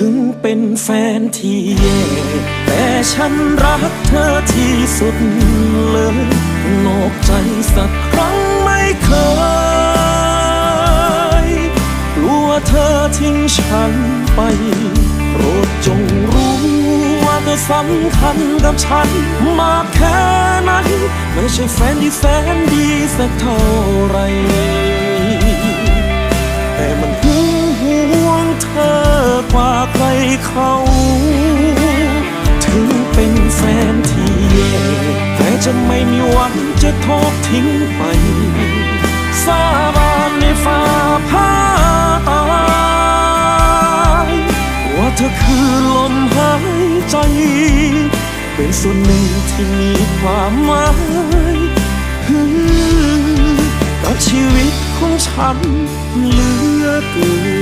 ถึงเป็นแฟนที่แย่แต่ฉันรักเธอที่สุดเลยนอกใจสักครั้งไม่เคยกลัวเธอทิ้งฉันไปโปรดจงรู้ว่าเธอสำคัญกับฉันมากแค่ไหนไม่ใช่แฟนที่แสนดีสักเท่าไหร เขา ถึงเป็นแฟนที่แย่แต่จะไม่มีวันจะทอดทิ้งไป สาบานในฟ้าผ้าตายว่าเธอคือลมหายใจ เป็นส่วนหนึ่งที่มีความหมายกับชีวิตของฉันเหลือเกิน